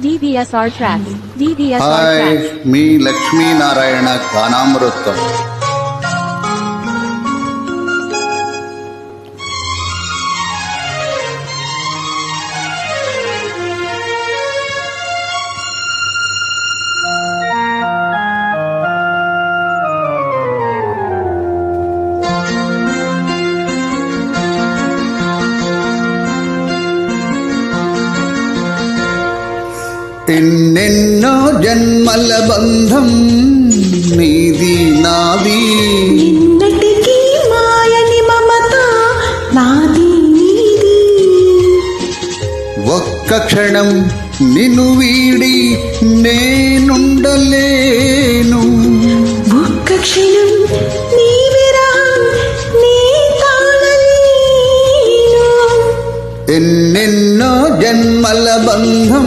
DBSR tracks. DBSR Tracks. Hi, me Lakshmi Narayana Kanamrutta. ఎన్నెన్నో జన్మల బంధం నీది నాది. నిన్నటికి మాయని మమత నాది ఒక్క క్షణం నిన్ను వీడి నేనుండలేను. ఒక్క క్షణం ఎన్నెన్నో జన్మల బంధం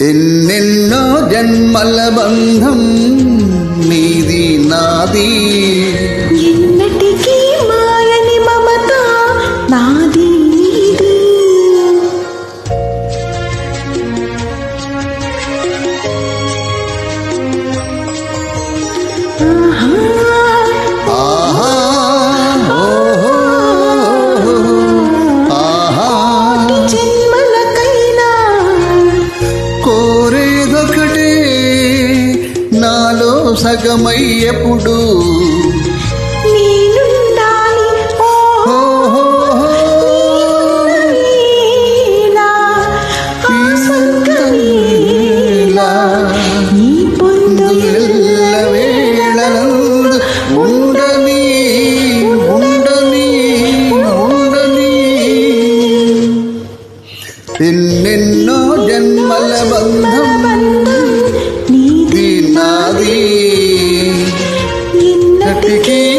ఎన్నెన్నో జన్మల బంధం నీది నాది. ఎన్నటికీ మాయని మమత నాది నీది. ఆహా. కోరేదొకటే నాలో సగమై ఎప్పుడు? నీ పొందు ఎల్ల వేళలందు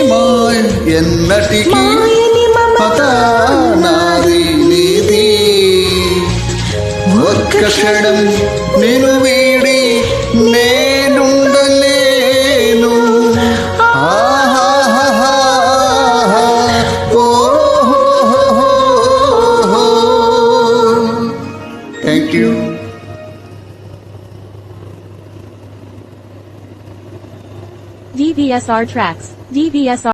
మాయ ఎన్నటికీ మాయని మమత పత నాది నీది ఒక్క క్షణం నేను వీడి నేనుండలేను DVSR tracks. DVSR